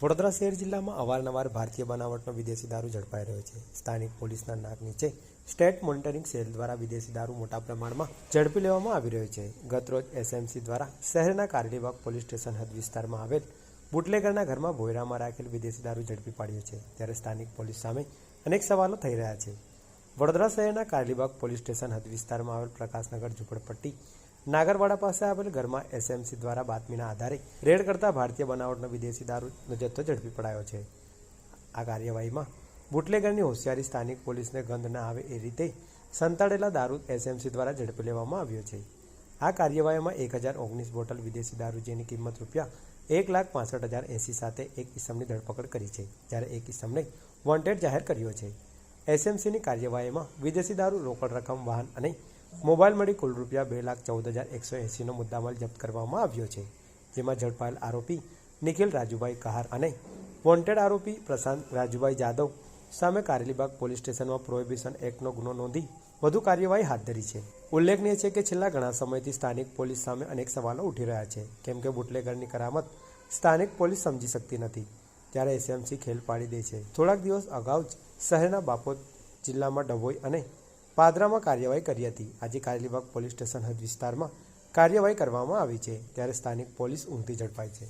વડોદરા શહેર જિલ્લામાં અવારનવાર ભારતીય બનાવટનો વિદેશી દારૂ ઝડપાઈ રહ્યો છે. સ્થાનિક પોલીસના નાક નીચે સ્ટેટ મોનિટરિંગ સેલ દ્વારા વિદેશી દારૂ મોટા પ્રમાણમાં ઝડપી લેવામાં આવી રહ્યો છે. ગતરોજ એસએમસી દ્વારા શહેરના કારલીબાગ પોલીસ સ્ટેશન હદ વિસ્તારમાં આવેલ બુટલેગરના ઘરમાં ભોયરામાં રાખેલ વિદેશી દારૂ ઝડપી પાડ્યો છે. ત્યારે સ્થાનિક પોલીસ સામે અનેક સવાલો થઈ રહ્યા છે. વડોદરા શહેરના કારલીબાગ પોલીસ સ્ટેશન હદ વિસ્તારમાં આવેલ પ્રકાશનગર ઝુંપડપટ્ટી નાગરવાડા પાસે આવેલ ઘરમાં એસએમસી દ્વારા બાતમીના આધારે રેડ કરતા ભારતીય બનાવટનો વિદેશી દારૂનો જથ્થો ઝડપી પડાયો છે. આ કાર્યવાહીમાં બુટલેગરની હોશિયારી સ્થાનિક પોલીસને ગંધ ન આવે એ રીતે સંતાડેલા દારૂ એસએમસી દ્વારા ઝડપી લેવામાં આવ્યો છે. આ કાર્યવાહીમાં એક હજાર ઓગણીસ બોટલ વિદેશી દારૂ જેની કિંમત રૂપિયા એક લાખ પાસઠ હજાર એંસી સાથે એક ઇસમની ધરપકડ કરી છે, જ્યારે એક ઇસમને વોન્ટેડ જાહેર કર્યો છે. એસએમસીની કાર્યવાહીમાં વિદેશી દારૂ રોકડ રકમ, વાહન અને મોબાઈલ મળી કુલ રૂપિયા બે લાખ ચૌદ હજાર એકસો એંસીનો મુદ્દામાલ જપ્ત કરવામાં આવ્યો છે, જેમાં ઝડપાયેલ આરોપી નિખિલ રાજુભાઈ કહાર અને વોન્ટેડ આરોપી પ્રશાંત રાજુભાઈ જાદવ સામે કારેલીબાગ પોલીસ સ્ટેશનમાં પ્રોહિબિશન એક્ટનો ગુનો નોંધી વધુ કાર્યવાહી હાથ ધરી છે. ઉલ્લેખનીય છે કે છેલ્લા ઘણા સમયથી સ્થાનિક પોલીસ સામે અનેક સવાલો ઉઠી રહ્યા છે, કેમ કે બુટલેગરની કરામત સ્થાનિક પોલીસ સમજી શકતી નથી. ત્યારે એસએમસી ખેલ પાડી દે છે. થોડાક દિવસ અગાઉ જ શહેરના બાપોદ જિલ્લામાં ડભોઈ અને પાદરામાં કાર્યવાહી કરી હતી. આજે કારેલીબાગ પોલીસ સ્ટેશન હદ વિસ્તારમાં કાર્યવાહી કરવામાં આવી છે, ત્યારે સ્થાનિક પોલીસ ઊંઘતી ઝડપાઈ છે.